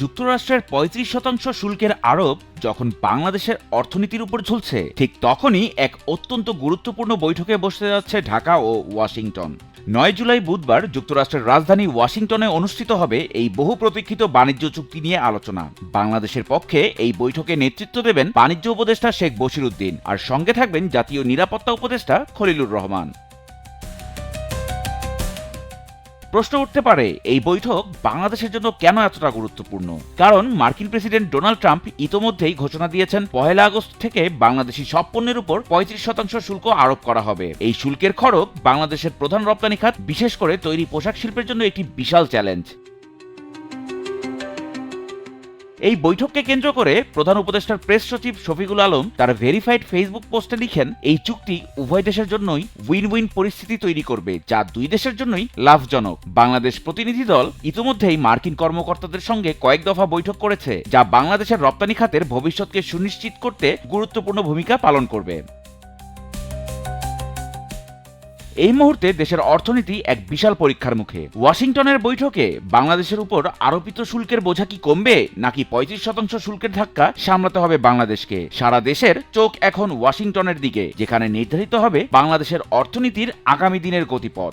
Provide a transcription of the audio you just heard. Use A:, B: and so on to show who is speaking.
A: যুক্তরাষ্ট্রের পঁয়ত্রিশ শতাংশ শুল্কের আরোপ যখন বাংলাদেশের অর্থনীতির উপর ঝুলছে, ঠিক তখনই এক অত্যন্ত গুরুত্বপূর্ণ বৈঠকে বসতে যাচ্ছে ঢাকা ও ওয়াশিংটন। নয় জুলাই বুধবার যুক্তরাষ্ট্রের রাজধানী ওয়াশিংটনে অনুষ্ঠিত হবে এই বহু প্রতীক্ষিত বাণিজ্য চুক্তি নিয়ে আলোচনা। বাংলাদেশের পক্ষে এই বৈঠকে নেতৃত্ব দেবেন বাণিজ্য উপদেষ্টা শেখ বশিরুদ্দিন আর সঙ্গে থাকবেন জাতীয় নিরাপত্তা উপদেষ্টা খলিলুর রহমান। প্রশ্ন উঠতে পারে, এই বৈঠক বাংলাদেশের জন্য কেন এতটা গুরুত্বপূর্ণ? কারণ মার্কিন প্রেসিডেন্ট ডোনাল্ড ট্রাম্প ইতোমধ্যেই ঘোষণা দিয়েছেন পহেলা আগস্ট থেকে বাংলাদেশি সব পণ্যের উপর পঁয়ত্রিশ শতাংশ শুল্ক আরোপ করা হবে। এই শুল্কের খরচ বাংলাদেশের প্রধান রপ্তানি খাত বিশেষ করে তৈরি পোশাক শিল্পের জন্য একটি বিশাল চ্যালেঞ্জ। এই বৈঠককে কেন্দ্র করে প্রধান উপদেষ্টার প্রেস সচিব শফিকুল আলম তার ভেরিফাইড ফেসবুক পোস্টে লিখেন, এই চুক্তি উভয় দেশের জন্যই উইন উইন পরিস্থিতি তৈরি করবে, যা দুই দেশের জন্যই লাভজনক। বাংলাদেশ প্রতিনিধি দল ইতিমধ্যেই মার্কিন কর্মকর্তাদের সঙ্গে কয়েক দফা বৈঠক করেছে, যা বাংলাদেশের রপ্তানি খাতের ভবিষ্যৎকে সুনিশ্চিত করতে গুরুত্বপূর্ণ ভূমিকা পালন করবে। এই মুহূর্তে দেশের অর্থনীতি এক বিশাল পরীক্ষার মুখে। ওয়াশিংটনের বৈঠকে বাংলাদেশের উপর আরোপিত শুল্কের বোঝা কি কমবে, নাকি পঁয়ত্রিশ শতাংশ শুল্কের ধাক্কা সামলাতে হবে বাংলাদেশকে? সারা দেশের চোখ এখন ওয়াশিংটনের দিকে, যেখানে নির্ধারিত হবে বাংলাদেশের অর্থনীতির আগামী দিনের গতিপথ।